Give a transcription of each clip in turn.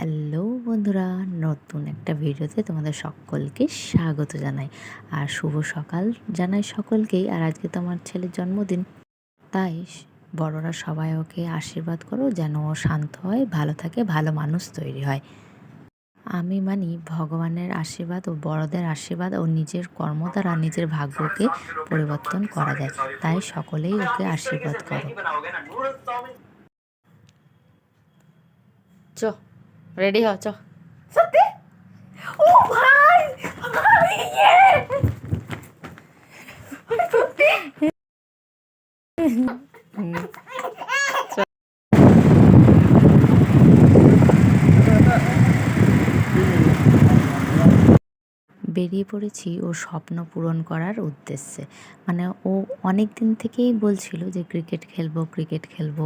Hello বন্ধুরা, নতুন একটা ভিডিওতে তোমাদের সকলকে স্বাগত জানাই। আর শুভ সকাল জানাই সকলকেই। আর আজকে তো আমার ছেলের জন্মদিন, তাই বড়রা সবাই ওকে আশীর্বাদ করো যেন ও শান্ত হয়, ভালো থাকে, ভালো মানুষ তৈরি হয়। আমি মানি ভগবানের আশীর্বাদ ও বড়দের আশীর্বাদ ও নিজের কর্ম দ্বারা নিজের ভাগ্যকে পরিবর্তন করা যায়। তাই সকলেই ওকে আশীর্বাদ করো। চ রেডি হ চ। সত্যি? ও ভাই ভাই ইয়ে! সত্যি? বেরিয়ে পড়েছি ও স্বপ্ন পূরণ করার উদ্দেশ্যে। মানে ও অনেক দিন থেকেই বলছিল যে ক্রিকেট খেলব ক্রিকেট খেলব।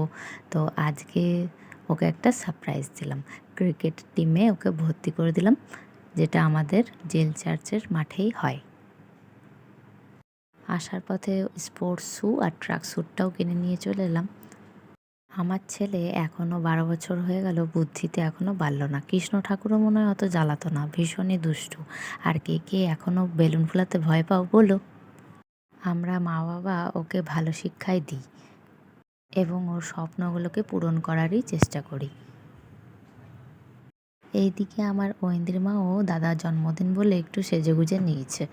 তো আজকে ওকে একটা সারপ্রাইজ দিলাম। ক্রিকেট টিমে ওকে ভর্তি করে দিলাম, যেটা আমাদের জেল চার্চের মাঠেই হয়। আসার পথে স্পোর্টস শ্যু আর ট্রাক স্যুটটাও কিনে নিয়ে চলে এলাম। আমার ছেলে এখনও বারো বছর হয়ে গেল, বুদ্ধিতে এখনও বাড়ল না। কৃষ্ণ ঠাকুরও মনে হয় অত জ্বালাতো না, ভীষণই দুষ্টু। আর কে কে এখনও বেলুন ফুলাতে ভয় পাও বলো? আমরা মা বাবা ওকে ভালো শিক্ষাই দিই। এবং ওর স্বপ্নগুলোকে পূরণ করারই চেষ্টা করি। এইদিকে আমার ঐন্দ্রির ও দাদার জন্মদিন বলে একটু সেজেগুজে নিয়েছে।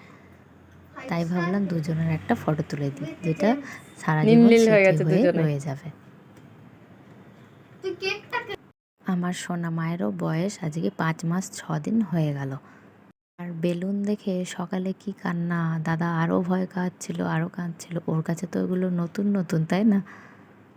তাই ভাবলাম দুজনের একটা ফটো তুলে দিই যেটা সারা জীবন হয়ে। রয়ে যাবে। আমার সোনা মায়েরও বয়স আজকে পাঁচ মাস ছ দিন হয়ে গেল। আর বেলুন দেখে সকালে কি কান্না দাদা আরও ভয় কাঁদছিল আরও কাঁদছিল ওর কাছে তো ওগুলো নতুন নতুন তাই না?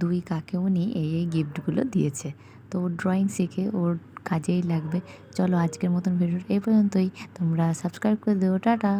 দুই কাকেমনি এই এই গিফটগুলো দিয়েছে। তো ওর ড্রয়িং শিখে ওর কাজেই লাগবে। চলো আজকের মতন ভিডিও এই পর্যন্তই। তোমরা সাবস্ক্রাইব করে দিও। টাটা!